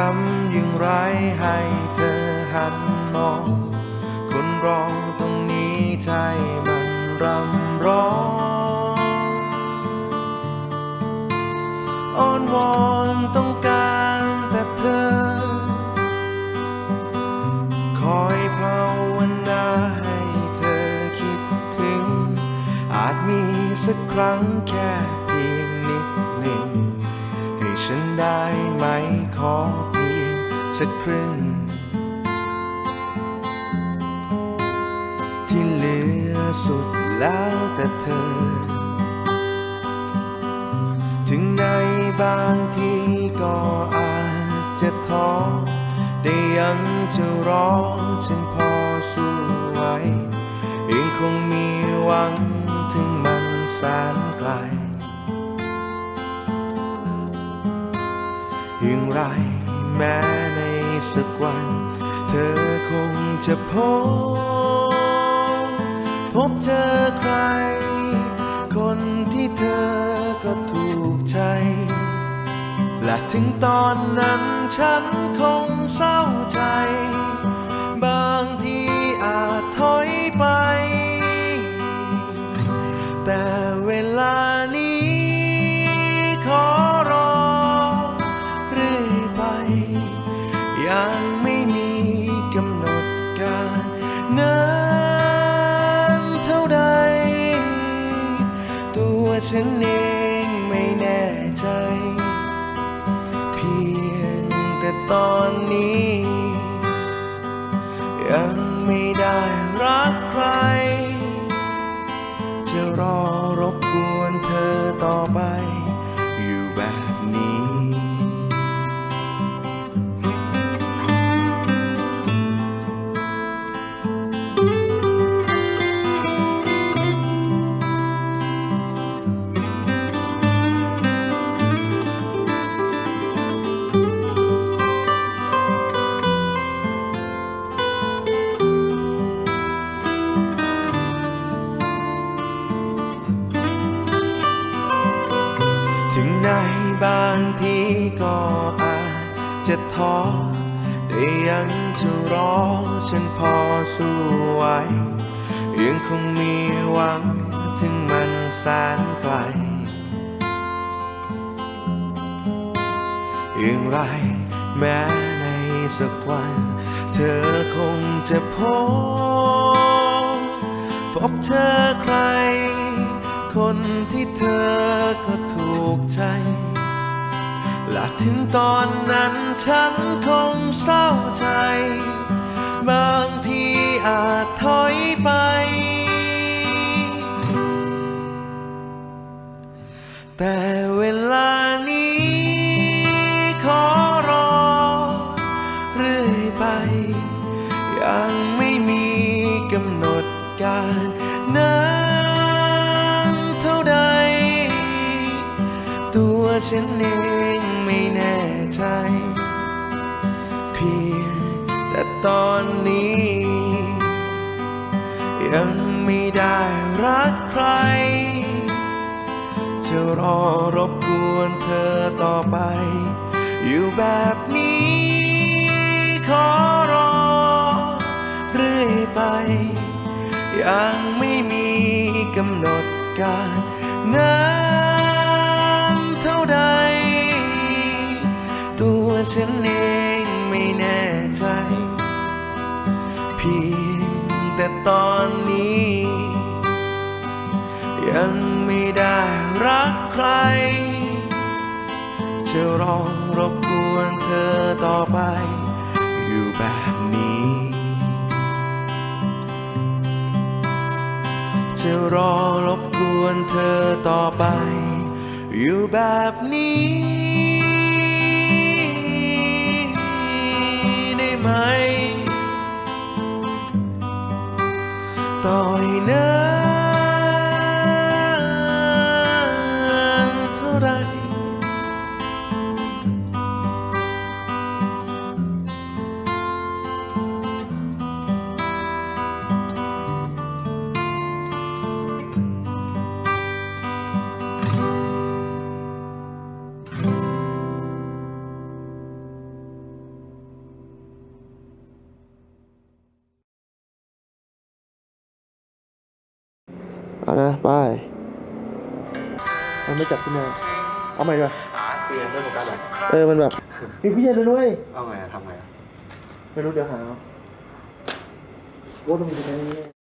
ทำอย่างไรให้เธอหันมอง คนร้องตรงนี้ใจมันรำร้องอ้อนวอนต้องการแต่เธอ คอยภาวนาให้เธอคิดถึง อาจมีสักครั้งแค่เพียงนิดหนึ่ง ให้ฉันได้ไหม ขอเพียงสักครึ่ง ที่เหลือสุดแล้วแต่เธอ ถึงในบางทีก็อาจจะท้อได้ยังจะรอฉันพอสู้ไหวยังคงมีหวังถึงมันแสนไกล อย่างไรแม้ในสักวัน เธอคงจะพบ พบเจอใคร คนที่เธอก็ถูกใจ และถึงตอนนั้นฉันคงเศร้าใจ ฉันเองไม่แน่ใจ เพียงแต่ตอนนี้ ยังไม่ได้รักใคร จะรอรบกวนเธอต่อไป อยู่แบบางทีก็อาจจะท้อแต่ยังจะรอฉันพอสู้ไหวยังคงมีหวังถึงมันแสนไกลอย่างไรแม้ในสักวัน เธอคงจะพบ พบเจอใคร คนที่เธอก็ถูกใจ และถึงตอนนั้นฉันคงเศร้าใจ บางทีอาจถอยไป แต่เวลานี้ขอรอ เรื่อยไป ยังไม่มีกำหนดการนานเท่าใด ตัวฉันเอง ใจ เพียงแต่ตอนนี้ ยังไม่ได้รักใคร จะรอรบกวนเธอต่อไป อยู่แบบนี้ ขอรอเรื่อยไป ยังไม่มีกำหนดการนา ฉันเองไม่แน่ใจ เพียงแต่ตอนนี้ ยังไม่ได้รักใคร จะรอรบกวนเธอต่อไป อยู่แบบนี้ จะรอรบกวนเธอต่อไป อยู่แบบนี้ ไหม ต่อ เอานะไปมันไม่จับขึ้นมาเอาใหม่ดีกว่าเปลี่ยนด้วยโฟกัสเหรอเออมันแบบมีผู้ใหญ่เลยด้วยเอาไงอะทำไงอะไม่รู้เดี๋ยวหาเอาว่าต้องมีตรงนี้